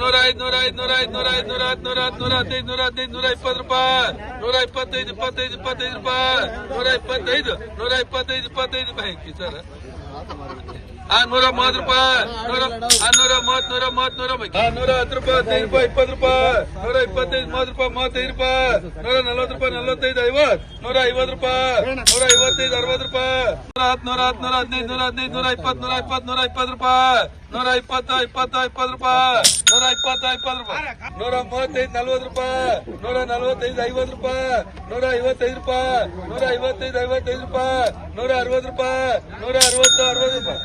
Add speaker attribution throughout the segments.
Speaker 1: ನೂರ ಐದು ನೂರ ಐದು ನೂರ ಐದು ನೂರ ಐದು, ನೂರ ಹತ್ತು ನೂರ ಹತ್ತು, ನೂರ ಹದಿನೈದು ನೂರ ಹದಿನೈದು, ನೂರ ಇಪ್ಪತ್ತು ರೂಪಾಯಿ. ನೂರ ಇಪ್ಪತ್ತೈದು ಇಪ್ಪತ್ತೈದು ಇಪ್ಪತ್ತೈದು ರೂಪಾಯಿ. ನೂರ ಇಪ್ಪತ್ತೈದು ನೂರ ಇಪ್ಪತ್ತೈದು ಇಪ್ಪತ್ತೈದು ರೂಪಾಯಿ. ಸರ್ ನೂರ ಮೂವತ್ ರೂಪಾಯಿ ನೂರ ಆ ನೂರ ಮೂವತ್ತು ನೂರ ನೂರ ಹತ್ತು ರೂಪಾಯಿ ಹದಿನೈದು ರೂಪಾಯಿ ಇಪ್ಪತ್ತು ರೂಪಾಯಿ ನೂರ ಇಪ್ಪತ್ತೈದು ಮೂವತ್ತು ರೂಪಾಯಿ ಮೂವತ್ತೈದು ರೂಪಾಯಿ ನೂರ ನಲ್ವತ್ತು ರೂಪಾಯಿ ನಲವತ್ತೈದು ಐವತ್ತು ನೂರ ಐವತ್ತು ರೂಪಾಯಿ ನೂರ ಐವತ್ತೈದು ಅರವತ್ತು ರೂಪಾಯಿ ನೂರ ಹತ್ತು ನೂರ ಹತ್ತು ನೂರ ಹದಿನೈದು ನೂರ ಹದಿನೈದು ನೂರ ಇಪ್ಪತ್ತು ನೂರ ಇಪ್ಪತ್ತು ನೂರ ಇಪ್ಪತ್ತು ರೂಪಾಯಿ ನೂರ ಇಪ್ಪತ್ತು ಇಪ್ಪತ್ತು ಇಪ್ಪತ್ತು ರೂಪಾಯಿ ನೂರ ಇಪ್ಪತ್ತ ಇಪ್ಪತ್ತು ರೂಪಾಯಿ ನೂರ ಮೂವತ್ತೈದು ನಲ್ವತ್ತು ರೂಪಾಯಿ ನೂರ ನಲವತ್ತೈದು ಐವತ್ತು ರೂಪಾಯಿ ನೂರ ಐವತ್ತೈದು ರೂಪಾಯಿ ನೂರ ಐವತ್ತೈದು ಐವತ್ತೈದು ರೂಪಾಯಿ ನೂರ ಅರವತ್ತು ರೂಪಾಯಿ ನೂರ ಅರವತ್ತು ಅರವತ್ತು ರೂಪಾಯಿ.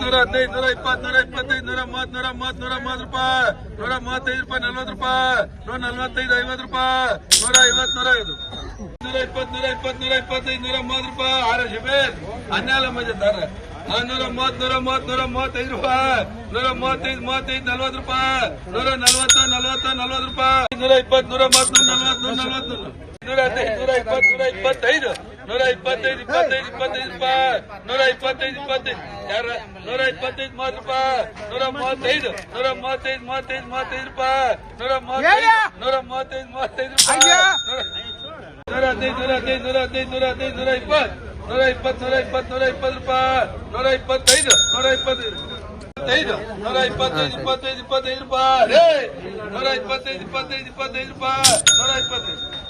Speaker 1: ನೂರ ಹದಿನೈದು, ನೂರ ಇಪ್ಪತ್ತು ನೂರ ಇಪ್ಪತ್ತೈದು, ನೂರ ಮೂವತ್ತು ನೂರ ಮೂವತ್ತು ನೂರ ಮೂವತ್ತು ರೂಪಾಯಿ. ನೂರ ಮೂವತ್ತೈದು ರೂಪಾಯಿ, ನಲ್ವತ್ತು ರೂಪಾಯಿ. ನೂರ ನಲ್ವತ್ತೈದು, ಐವತ್ತು ರೂಪಾಯಿ. ನೂರ ಐವತ್ತು, ನೂರ ಐದು. ನೂರ ಇಪ್ಪತ್ತು ನೂರ ಇಪ್ಪತ್ತು, ನೂರ ಇಪ್ಪತ್ತೈದು, ನೂರ ಮೂವತ್ತು ರೂಪಾಯಿ. ಆರ ಶಬೇರ್, ಹನ್ನೆರಡು ನೂರ ಮೂವತ್ತು ನೂರ ಮೂವತ್ತು, ನೂರ ಮೂವತ್ತೈದು ರೂಪಾಯಿ. ನೂರ ಮೂವತ್ತೈದು ಮೂವತ್ತೈದು, ನಲ್ವತ್ತು ರೂಪಾಯಿ. ನೂರ ನಲ್ವತ್ತು ನಲ್ವತ್ತು ನಲ್ವತ್ತು ರೂಪಾಯಿ. ನೂರ ಇಪ್ಪತ್ತು, ನೂರ ಮೂವತ್ತು ನಲ್ವತ್ತು, ನೂರ ನೂರ ಇಪ್ಪತ್ತು, ನೂರ ಇಪ್ಪತ್ತೈದು. ನೂರ ಇಪ್ಪತ್ತೈದು ಇಪ್ಪತ್ತೈದು ಇಪ್ಪತ್ತೈದು ರೂಪಾಯಿ. ನೂರ ಇಪ್ಪತ್ತೈದು ಇಪ್ಪತ್ತೈದು. ಯಾರ? ನೂರ ಇಪ್ಪತ್ತೈದು ಮೂವತ್ತು ರೂಪಾಯಿ. ನೂರ ಮೂವತ್ತೈದು ನೂರ ಮೂವತ್ತೈದು ಮೂವತ್ತೈದು ಮೂವತ್ತೈದು ರೂಪಾಯಿ. ನೂರ ಮೂವತ್ತೈದು ನೂರ ಮೂವತ್ತೈದು ಮೂವತ್ತೈದು ರೂಪಾಯಿ. ನೂರ- ಹದಿನೈದು ನೂರ ಹದಿನೈದು ನೂರ ಹದಿನೈದು ನೂರ ಹದಿನೈದು ನೂರ ಇಪ್ಪತ್ತು. ನೂರ ಇಪ್ಪತ್ತು ನೂರ ಇಪ್ಪತ್ತು ನೂರ ಇಪ್ಪತ್ತು ರೂಪಾಯಿ. ನೂರ ಇಪ್ಪತ್ತೈದು ನೂರ ಇಪ್ಪತ್ತೈದು. ಇಪ್ಪತ್ತೈದು ನೂರ ಇಪ್ಪತ್ತೈದು ಇಪ್ಪತ್ತೈದು ಇಪ್ಪತ್ತೈದು ರೂಪಾಯಿ. ನೂರ ಇಪ್ಪತ್ತೈದು ಇಪ್ಪತ್ತೈದು ಇಪ್ಪತ್ತೈದು ರೂಪಾಯಿ. ನೂರ ಇಪ್ಪತ್ತೈದು.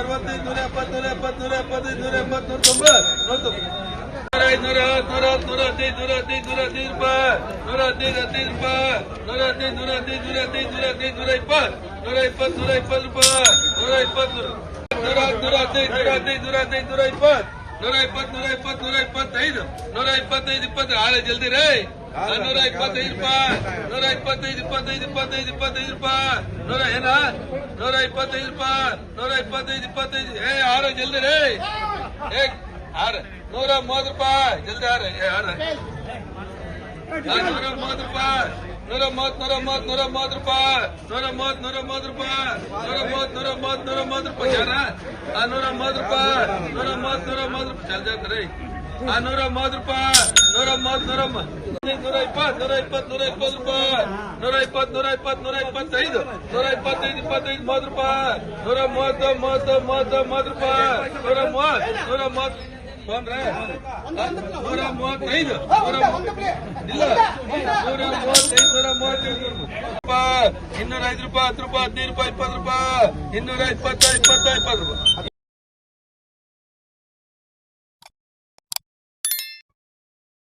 Speaker 1: ಅರವತ್ತೈದು ನೂರ ಎಪ್ಪತ್ತು ನೂರ ಎಪ್ಪತ್ತು ನೂರ ಎಪ್ಪತ್ತೈದು ನೂರ ಎಂಬತ್ತು ನೂರ ತೊಂಬತ್ತು ನೂರ ತೊಂಬತ್ತು ನೂರ ಐದು ನೂರ ಹತ್ತು ನೂರ ಹತ್ತು ನೂರ ಹದಿನೈದು ನೂರ ಹದಿನೈದು ನೂರ ಹದಿನೈದು ರೂಪಾಯಿ ನೂರ ಹದಿನೈದು ಹದಿನೈದು ರೂಪಾಯಿ ನೂರ ಹದಿನೈದು ನೂರ ಹದಿನೈದು ನೂರ ಹದಿನೈದು ನೂರ ಹದಿನೈದು ನೂರ ಇಪ್ಪತ್ತು ನೂರ ಇಪ್ಪತ್ತು ನೂರ ಇಪ್ಪತ್ತು ರೂಪಾಯಿ ನೂರ ಇಪ್ಪತ್ತು ನೂರ ಹತ್ತು ನೂರ ಹದಿನೈದು ನೂರ ಹದಿನೈದು ನೂರ ಹದಿನೈದು ನೂರ ಇಪ್ಪತ್ತು ನೂರ ಇಪ್ಪತ್ತು ನೂರ ಇಪ್ಪತ್ತು ನೂರ ಇಪ್ಪತ್ತೈದು ನೂರ ಇಪ್ಪತ್ತೈದು ಇಪ್ಪತ್ತು ಆಳೆ ಜಲ್ದಿ ರೇ ನೂರ ಇಪ್ಪತ್ತೈದು ರೂಪಾಯಿ ನೂರ ಇಪ್ಪತ್ತೈದು ಇಪ್ಪತ್ತೈದು ಇಪ್ಪತ್ತೈದು ಇಪ್ಪತ್ತೈದು ರೂಪಾಯಿ. ನೂರ ಏನ? ನೂರ ಇಪ್ಪತ್ತೈದು ರೂಪಾಯಿ. ನೂರ ಇಪ್ಪತ್ತೈದು ಇಪ್ಪತ್ತೈದು. ಏ ಆರ ಜಲ್ದಿ ರೇ. ಏ ಆರ. ನೂರ ಮೂವತ್ತು ರೂಪಾಯಿ. ಜಲ್ದಿ ಆರ. ಏ ಆರ. ನೂರ ಮೂವತ್ತು ರೂಪಾಯಿ. ನೂರ ಮೂವತ್ತು ನೂರ ಮೂವತ್ತು ನೂರ ಮೂವತ್ತು ರೂಪಾಯಿ. ನೂರ ಮೂವತ್ತು ನೂರ ಮೂವತ್ತು ರೂಪಾಯಿ. ನೂರ ಮೂವತ್ತು ನೂರ ಮೂವತ್ತು ನೂರ ಮೂವತ್ತು ರೂಪಾಯಿ. ಯಾರ? ನೂರ ಮೂವತ್ತು ರೂಪಾಯಿ. ನೂರ ಮೂವತ್ ನೂರ ಮೂವತ್ತು ರೂಪಾಯಿ. ಚಲ್ ಜಾತ್ರೆ ಆ ನೂರ ಮೂವತ್ತು ರೂಪಾಯಿ ನೂರ ಮೂವತ್ತು ನೂರ ನೂರ ಇಪ್ಪತ್ತು ನೂರ ಇಪ್ಪತ್ ನೂರ ಇಪ್ಪತ್ತು ರೂಪಾಯಿ ನೂರ ಇಪ್ಪತ್ ನೂರ ಇಪ್ಪತ್ತು ನೂರ ಇಪ್ಪತ್ತೈದು ನೂರ ಇಪ್ಪತ್ತೈದು ಇಪ್ಪತ್ತೈದು ಮೂವತ್ತು ರೂಪಾಯಿ ನೂರ ಮೂವತ್ತು ಮೂವತ್ತು ಮೂವತ್ತು ಮೂವತ್ತು ರೂಪಾಯಿ ನೂರ ಮೂವತ್ ನೂರ ಮೂವತ್ ನೂರ ಮೂವತ್ತೈದು ಇಲ್ಲ ನೂರ ಮೂವತ್ತೈದು ನೂರ ಮೂವತ್ತೈದು ರೂಪಾಯಿ ಇನ್ನೂರ ಐದು ರೂಪಾಯಿ ಹತ್ತು ರೂಪಾಯಿ ಹದಿನೈದು ರೂಪಾಯಿ ಇಪ್ಪತ್ತು ರೂಪಾಯಿ ಇನ್ನೂರ ಇಪ್ಪತ್ತ ಇಪ್ಪತ್ತ ಇಪ್ಪತ್ತು ರೂಪಾಯಿ